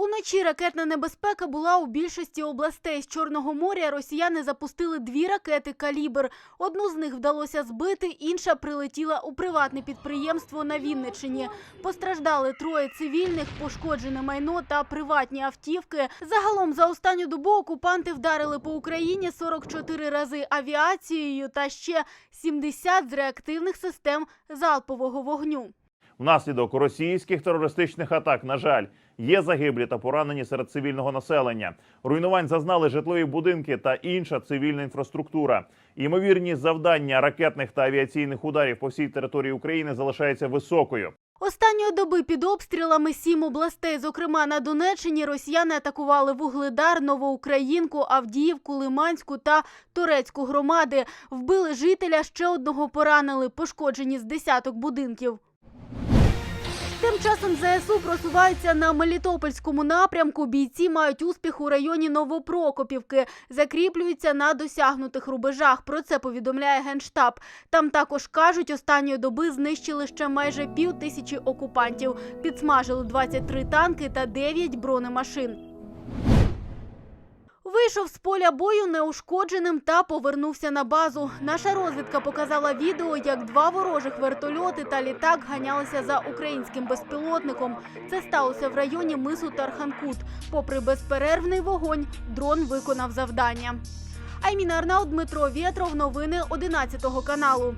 Уночі ракетна небезпека була у більшості областей. З Чорного моря росіяни запустили дві ракети «Калібр». Одну з них вдалося збити, інша прилетіла у приватне підприємство на Вінниччині. Постраждали троє цивільних, пошкоджене майно та приватні автівки. Загалом за останню добу окупанти вдарили по Україні 44 рази авіацією та ще 70 з реактивних систем залпового вогню. Внаслідок російських терористичних атак, на жаль, є загиблі та поранені серед цивільного населення. Руйнувань зазнали житлові будинки та інша цивільна інфраструктура. Ймовірність завдання ракетних та авіаційних ударів по всій території України залишається високою. Останньої доби під обстрілами сім областей, зокрема на Донеччині, росіяни атакували Вугледар, Новоукраїнку, Авдіївку, Лиманську та Торецьку громади. Вбили жителя, ще одного поранили, пошкоджені з десяток будинків. Часом ЗСУ просуваються на Мелітопольському напрямку. Бійці мають успіх у районі Новопрокопівки, закріплюються на досягнутих рубежах. Про це повідомляє генштаб. Там також кажуть, останньої доби знищили ще майже пів тисячі окупантів. Підсмажили 23 танки та 9 бронемашин. Вийшов з поля бою неушкодженим та повернувся на базу. Наша розвідка показала відео, як два ворожих вертольоти та літак ганялися за українським безпілотником. Це сталося в районі мису Тарханкут. Попри безперервний вогонь, дрон виконав завдання. Айміна Арнау, Дмитро Вєтров. Новини 11 каналу.